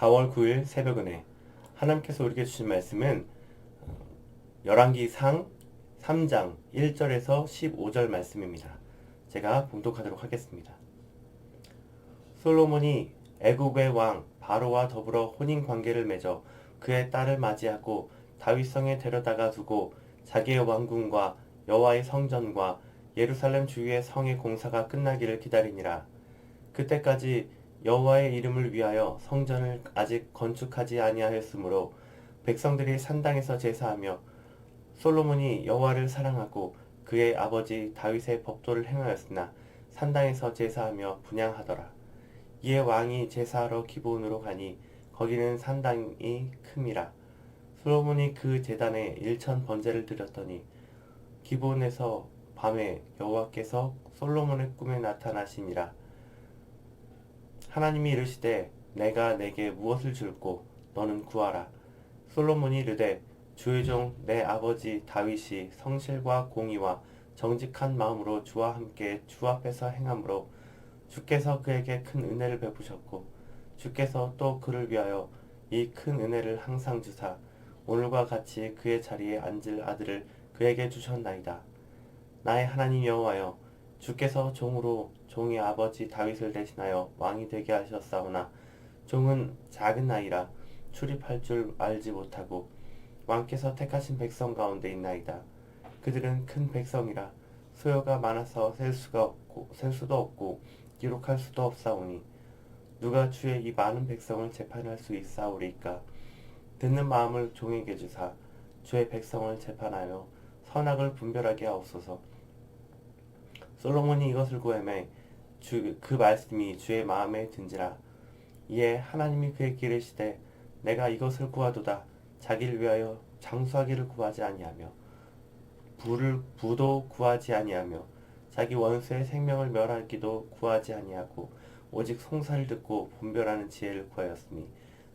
4월 9일 새벽 은혜 하나님께서 우리에게 주신 말씀은 어, 열왕기상 3장 1절에서 15절 말씀입니다. 제가 봉독하도록 하겠습니다. 솔로몬이 애굽의 왕 바로와 더불어 혼인 관계를 맺어 그의 딸을 맞이하고 다윗성에 데려다가 두고 자기의 왕궁과 여호와의 성전과 예루살렘 주위의 성의 공사가 끝나기를 기다리니라. 그때까지 여호와의 이름을 위하여 성전을 아직 건축하지 아니하였으므로 백성들이 산당에서 제사하며 솔로몬이 여호와를 사랑하고 그의 아버지 다윗의 법도를 행하였으나 산당에서 제사하며 분양하더라. 이에 왕이 제사하러 기본으로 가니 거기는 산당이 큼이라. 솔로몬이 그 제단에 일천 번제를 드렸더니 기본에서 밤에 여호와께서 솔로몬의 꿈에 나타나시니라. 하나님이 이르시되 내가 내게 무엇을 줄고 너는 구하라. 솔로몬이 이르되 주의 종 내 아버지 다윗이 성실과 공의와 정직한 마음으로 주와 함께 주 앞에서 행함으로 주께서 그에게 큰 은혜를 베푸셨고 주께서 또 그를 위하여 이 큰 은혜를 항상 주사 오늘과 같이 그의 자리에 앉을 아들을 그에게 주셨나이다. 나의 하나님 여호와여 주께서 종으로 종의 아버지 다윗을 대신하여 왕이 되게 하셨사오나 종은 작은 나이라 출입할 줄 알지 못하고 왕께서 택하신 백성 가운데 있나이다. 그들은 큰 백성이라 소요가 많아서 셀 수가 없고 셀 수도 없고 기록할 수도 없사오니 누가 주의 이 많은 백성을 재판할 수 있사오리까 듣는 마음을 종에게 주사 주의 백성을 재판하여 선악을 분별하게 하옵소서 솔로몬이 이것을 구하매 주, 그 말씀이 주의 마음에 든지라. 이에 하나님이 그에게 이르시되 내가 이것을 구하도다. 자기를 위하여 장수하기를 구하지 아니하며 부를 부도 구하지 아니하며 자기 원수의 생명을 멸하기도 구하지 아니하고 오직 송사를 듣고 분별하는 지혜를 구하였으니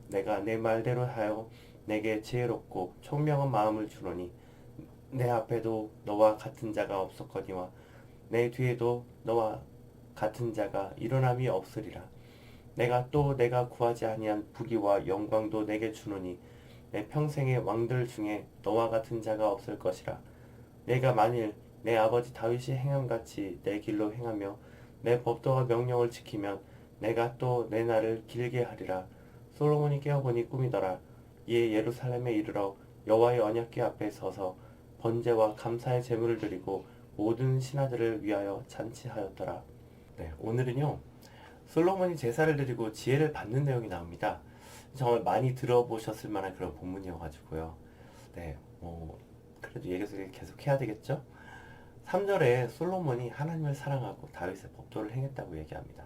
내가 내 말대로 하여 내게 지혜롭고 총명한 마음을 주노니 내 앞에도 너와 같은 자가 없었거니와 내 뒤에도 너와 같은 자가 일어남이 없으리라. 내가 또 내가 구하지 아니한 부귀와 영광도 내게 주노니 내 평생의 왕들 중에 너와 같은 자가 없을 것이라. 내가 만일 내 아버지 다윗이 행함같이 내 길로 행하며 내 법도와 명령을 지키면 내가 또 내 날을 길게 하리라. 솔로몬이 깨어보니 꿈이더라. 이에 예루살렘에 이르러 여호와의 언약궤 앞에 서서 번제와 감사의 제물을 드리고 모든 신하들을 위하여 잔치하였더라. 네, 오늘은요. 솔로몬이 제사를 드리고 지혜를 받는 내용이 나옵니다. 정말 많이 들어보셨을 만한 그런 본문이어가지고요. 네, 뭐 그래도 얘기를 계속 해야 되겠죠? 3절에 솔로몬이 하나님을 사랑하고 다윗의 법도를 행했다고 얘기합니다.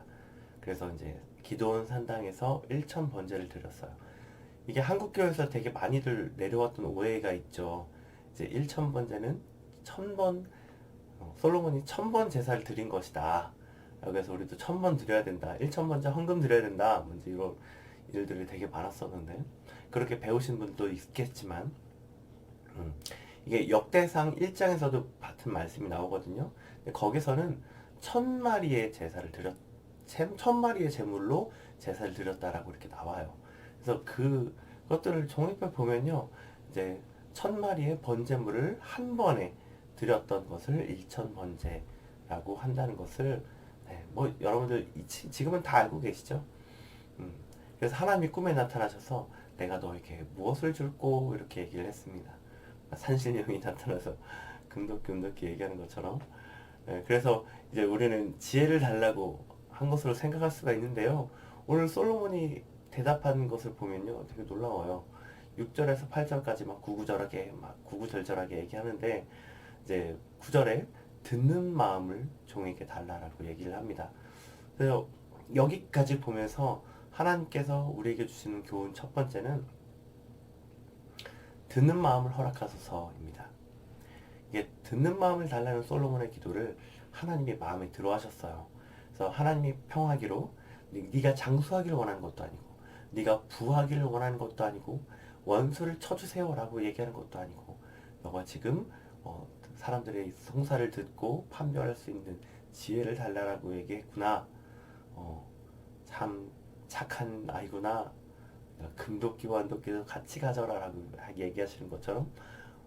그래서 이제 기도원 산당에서 1천 번제를 드렸어요. 이게 한국 교회에서 되게 많이들 내려왔던 오해가 있죠. 이제 1천 번제는 천번 어, 솔로몬이 천번 제사를 드린 것이다. 그래서 우리도 천 번 드려야 된다. 1천 번째 헌금 드려야 된다. 뭔지 이런 일들이 되게 많았었는데 그렇게 배우신 분도 있겠지만 음, 이게 역대상 1장에서도 같은 말씀이 나오거든요. 근데 거기서는 천 마리의 제사를 드렸 천 마리의 제물로 제사를 드렸다라고 이렇게 나와요. 그래서 그 것들을 종이표 보면요, 이제 천 마리의 번제물을 한 번에 드렸던 것을 일천 번제라고 한다는 것을 네, 뭐 여러분들 지금은 다 알고 계시죠? 음, 그래서 하나님이 꿈에 나타나셔서 내가 너에게 무엇을 줄고 이렇게 얘기를 했습니다. 산신령이 나타나서 금덕금덕히 얘기하는 것처럼 네, 그래서 이제 우리는 지혜를 달라고 한 것으로 생각할 수가 있는데요. 오늘 솔로몬이 대답한 것을 보면요. 되게 놀라워요. 6절에서 8절까지 막 구구절하게 막 구구절절하게 얘기하는데 이제 9절에 듣는 마음을 종에게 달라라고 얘기를 합니다. 그래서 여기까지 보면서 하나님께서 우리에게 주시는 교훈 첫 번째는 듣는 마음을 허락하소서입니다. 이게 듣는 마음을 달라는 솔로몬의 기도를 하나님이 마음에 들어 하셨어요. 그래서 하나님이 평하기로 네가 장수하기를 원하는 것도 아니고 네가 부하기를 원하는 것도 아니고 원수를 쳐주세요라고 얘기하는 것도 아니고 너가 지금 어, 사람들의 성사를 듣고 판별할 수 있는 지혜를 달라라고 얘기했구나. 어, 참 착한 아이구나. 금도끼와 은도끼도 같이 가져라라고 얘기하시는 것처럼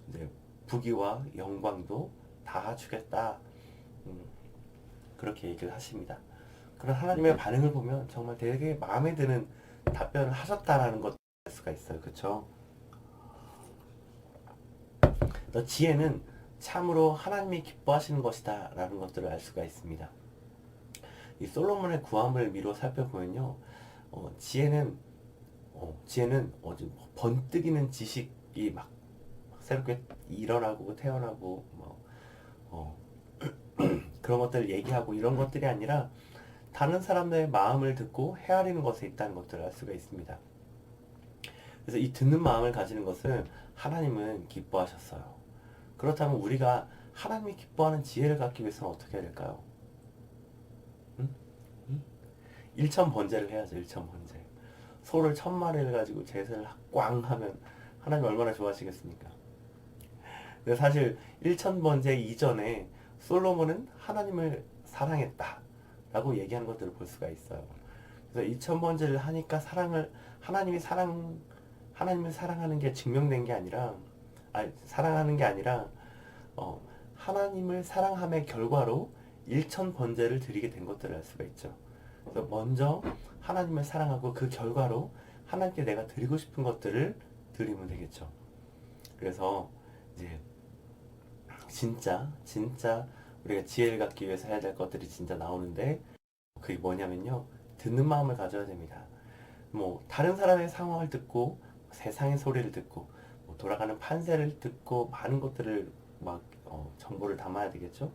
이제 부귀와 영광도 다 주겠다. 음, 그렇게 얘기를 하십니다. 그런 하나님의 반응을 보면 정말 되게 마음에 드는 답변을 하셨다라는 것을 알 수가 있어요. 그렇죠? 너 지혜는 참으로 하나님이 기뻐하시는 것이다 라는 것들을 알 수가 있습니다. 이 솔로몬의 구함을 미로 살펴보면요, 어, 지혜는 어, 지혜는 어, 좀 번뜩이는 지식이 막, 막 새롭게 일어나고 태어나고 뭐 어, 그런 것들을 얘기하고 이런 것들이 아니라 다른 사람들의 마음을 듣고 헤아리는 것에 있다는 것들을 알 수가 있습니다. 그래서 이 듣는 마음을 가지는 것을 하나님은 기뻐하셨어요. 그렇다면 우리가 하나님이 기뻐하는 지혜를 갖기 위해서는 어떻게 해야 될까요? 일천 번제를 해야죠. 일천 번제. 소를 천 마리를 가지고 제사를 꽝 하면 하나님 얼마나 좋아하시겠습니까? 근데 사실 일천 번제 이전에 솔로몬은 하나님을 사랑했다라고 얘기하는 것들을 볼 수가 있어요. 그래서 이천 번제를 하니까 사랑을 하나님이 사랑 하나님을 사랑하는 게 증명된 게 아니라 아니, 사랑하는 게 아니라 어, 하나님을 사랑함의 결과로 일천 번제를 드리게 된 것들을 알 수가 있죠. 그래서 먼저 하나님을 사랑하고 그 결과로 하나님께 내가 드리고 싶은 것들을 드리면 되겠죠. 그래서 이제 진짜 진짜 우리가 지혜를 갖기 위해서 해야 될 것들이 진짜 나오는데 그게 뭐냐면요. 듣는 마음을 가져야 됩니다. 뭐 다른 사람의 상황을 듣고 세상의 소리를 듣고 뭐 돌아가는 판세를 듣고 많은 것들을 막 어, 정보를 담아야 되겠죠.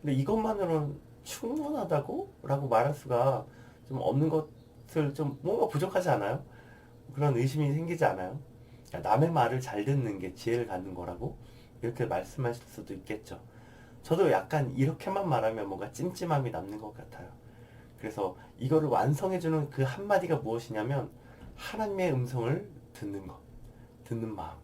근데 이것만으로는 충분하다고? 라고 말할 수가 좀 없는 것을 좀 뭔가 부족하지 않아요? 그런 의심이 생기지 않아요? 그러니까 남의 말을 잘 듣는 게 지혜를 갖는 거라고 이렇게 말씀하실 수도 있겠죠. 저도 약간 이렇게만 말하면 뭔가 찜찜함이 남는 것 같아요. 그래서 이거를 완성해주는 그 한마디가 무엇이냐면 하나님의 음성을 듣는 것, 듣는 마음.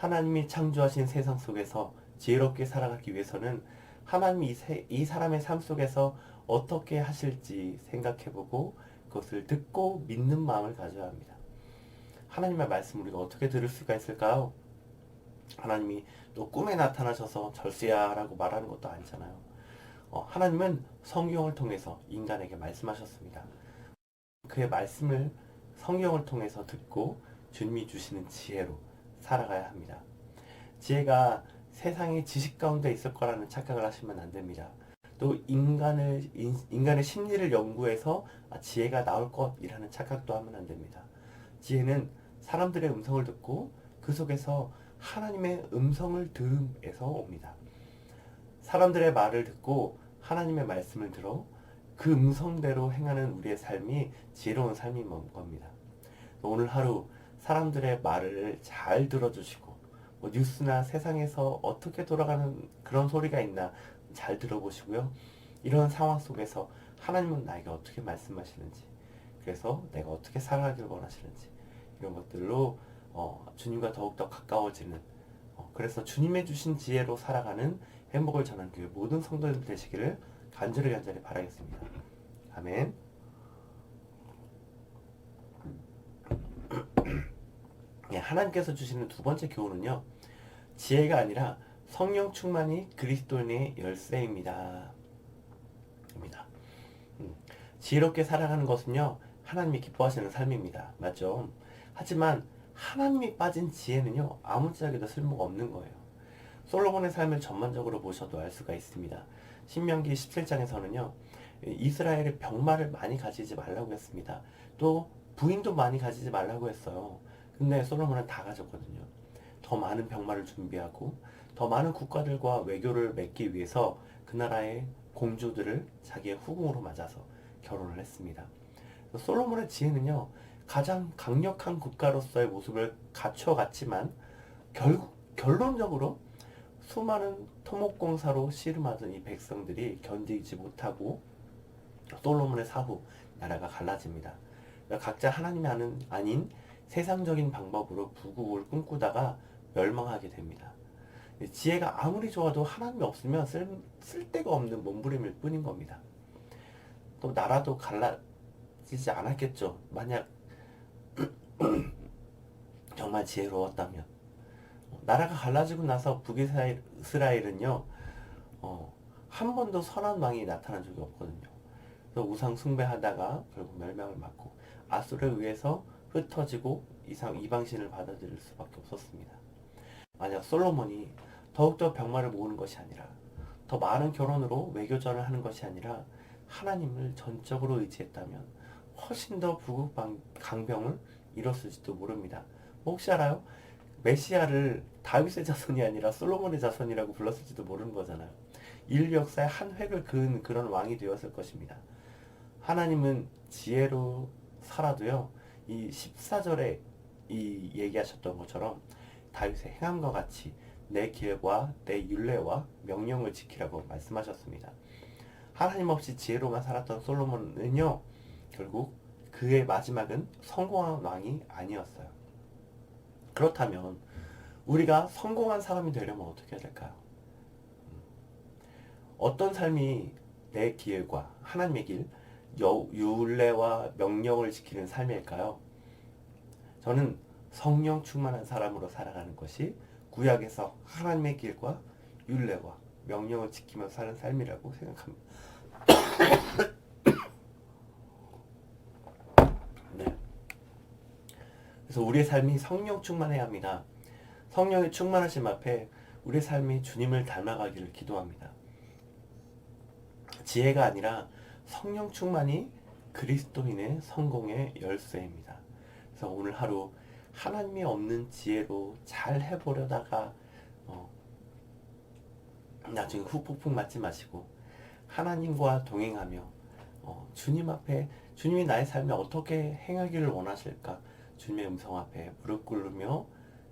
하나님이 창조하신 세상 속에서 지혜롭게 살아가기 위해서는 하나님이 이, 세- 이 사람의 삶 속에서 어떻게 하실지 생각해보고 그것을 듣고 믿는 마음을 가져야 합니다. 하나님의 말씀 우리가 어떻게 들을 수가 있을까요? 하나님이 또 꿈에 나타나셔서 절세야 라고 말하는 것도 아니잖아요. 어, 하나님은 성경을 통해서 인간에게 말씀하셨습니다. 그의 말씀을 성경을 통해서 듣고 주님이 주시는 지혜로 살아가야 합니다. 지혜가 세상의 지식 가운데 있을 거라는 착각을 하시면 안 됩니다. 또 인간을 인, 인간의 심리를 연구해서 아, 지혜가 나올 것이라는 착각도 하면 안 됩니다. 지혜는 사람들의 음성을 듣고 그 속에서 하나님의 음성을 들음에서 옵니다. 사람들의 말을 듣고 하나님의 말씀을 들어 그 음성대로 행하는 우리의 삶이 지혜로운 삶인 겁니다. 오늘 하루 사람들의 말을 잘 들어주시고 뭐 뉴스나 세상에서 어떻게 돌아가는 그런 소리가 있나 잘 들어보시고요. 이런 상황 속에서 하나님은 나에게 어떻게 말씀하시는지 그래서 내가 어떻게 살아가길 원하시는지 이런 것들로 어, 주님과 더욱더 가까워지는 어, 그래서 주님의 주신 지혜로 살아가는 행복을 전하는 교회 모든 성도들 되시기를 간절히 간절히 바라겠습니다. 아멘. 하나님께서 주시는 두 번째 교훈은요. 지혜가 아니라 성령 충만이 그리스도인의 열쇠입니다. 입니다. 음, 지혜롭게 살아가는 것은요. 하나님이 기뻐하시는 삶입니다. 맞죠? 하지만 하나님이 빠진 지혜는요. 아무짝에도 쓸모가 없는 거예요. 솔로몬의 삶을 전반적으로 보셔도 알 수가 있습니다. 신명기 17장에서는요. 이스라엘의 병마를 많이 가지지 말라고 했습니다. 또 부인도 많이 가지지 말라고 했어요. 근데 솔로몬은 다 가졌거든요. 더 많은 병마를 준비하고 더 많은 국가들과 외교를 맺기 위해서 그 나라의 공주들을 자기의 후궁으로 맞아서 결혼을 했습니다. 솔로몬의 지혜는요, 가장 강력한 국가로서의 모습을 갖춰갔지만 결국 결론적으로 수많은 토목공사로 씨름하던 이 백성들이 견디지 못하고 솔로몬의 사후 나라가 갈라집니다. 각자 하나님이 아는 아닌 세상적인 방법으로 부국을 꿈꾸다가 멸망하게 됩니다. 지혜가 아무리 좋아도 하나님이 없으면 쓸, 쓸데가 없는 몸부림일 뿐인 겁니다. 또 나라도 갈라지지 않았겠죠. 만약 정말 지혜로웠다면 어, 나라가 갈라지고 나서 북이스라엘은요 어, 한 번도 선한 왕이 나타난 적이 없거든요. 그래서 우상 숭배하다가 결국 멸망을 맞고 아수르에 의해서 흩어지고 이상 이방신을 받아들일 수밖에 없었습니다. 만약 솔로몬이 더욱더 병마를 모으는 것이 아니라 더 많은 결혼으로 외교전을 하는 것이 아니라 하나님을 전적으로 의지했다면 훨씬 더 부국 방- 강병을 이뤘을지도 모릅니다. 뭐 혹시 알아요? 메시아를 다윗의 자손이 아니라 솔로몬의 자손이라고 불렀을지도 모르는 거잖아요. 인류 역사의 한 획을 그은 그런 왕이 되었을 것입니다. 하나님은 지혜로 살아도요, 이 14절에 이 얘기하셨던 것처럼 다윗의 행함과 같이 내 길과 내 율례와 명령을 지키라고 말씀하셨습니다. 하나님 없이 지혜로만 살았던 솔로몬은요, 결국 그의 마지막은 성공한 왕이 아니었어요. 그렇다면 우리가 성공한 사람이 되려면 어떻게 해야 될까요? 음, 어떤 삶이 내 기회과 하나님의 길, 여- 율례와 명령을 지키는 삶일까요? 저는 성령 충만한 사람으로 살아가는 것이 구약에서 하나님의 길과 율례와 명령을 지키며 사는 삶이라고 생각합니다. 네. 그래서 우리의 삶이 성령 충만해야 합니다. 성령의 충만하심 앞에 우리의 삶이 주님을 닮아가기를 기도합니다. 지혜가 아니라 성령 충만이 그리스도인의 성공의 열쇠입니다. 그래서 오늘 하루 하나님이 없는 지혜로 잘 해보려다가 어, 나중에 후폭풍 맞지 마시고 하나님과 동행하며 어, 주님 앞에 주님이 나의 삶에 어떻게 행하기를 원하실까 주님의 음성 앞에 무릎 꿇으며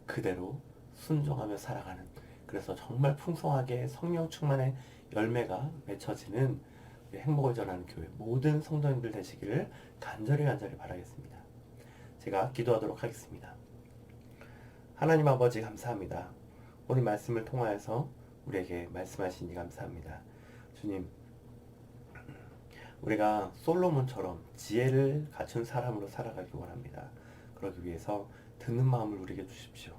그대로 순종하며 살아가는 그래서 정말 풍성하게 성령 충만의 열매가 맺혀지는 행복을 전하는 교회 모든 성도님들 되시기를 간절히 간절히 바라겠습니다. 제가 기도하도록 하겠습니다. 하나님 아버지 감사합니다. 오늘 말씀을 통하여서 우리에게 말씀하시니 감사합니다. 주님, 우리가 솔로몬처럼 지혜를 갖춘 사람으로 살아가기 원합니다. 그러기 위해서 듣는 마음을 우리에게 주십시오.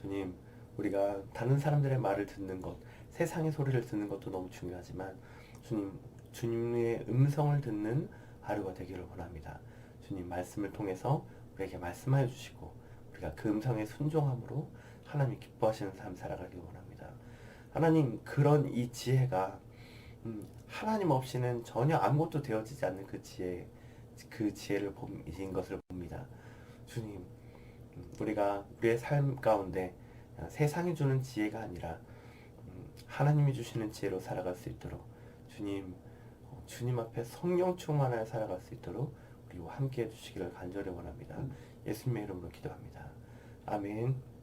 주님, 우리가 다른 사람들의 말을 듣는 것, 세상의 소리를 듣는 것도 너무 중요하지만 주님, 주님의 음성을 듣는 하루가 되기를 원합니다. 주님 말씀을 통해서 우리에게 말씀하여 주시고 우리가 그 음성에 순종함으로 하나님 기뻐하시는 삶 살아가길 원합니다. 하나님 그런 이 지혜가 음, 하나님 없이는 전혀 아무것도 되어지지 않는 그 지혜 그 지혜를 본 것을 봅니다. 주님 음, 우리가 우리의 삶 가운데 아, 세상이 주는 지혜가 아니라 음, 하나님이 주시는 지혜로 살아갈 수 있도록 주님 어, 주님 앞에 성령 충만하여 살아갈 수 있도록 우리와 함께 해주시기를 간절히 원합니다. 예수님의 이름으로 기도합니다. 아멘.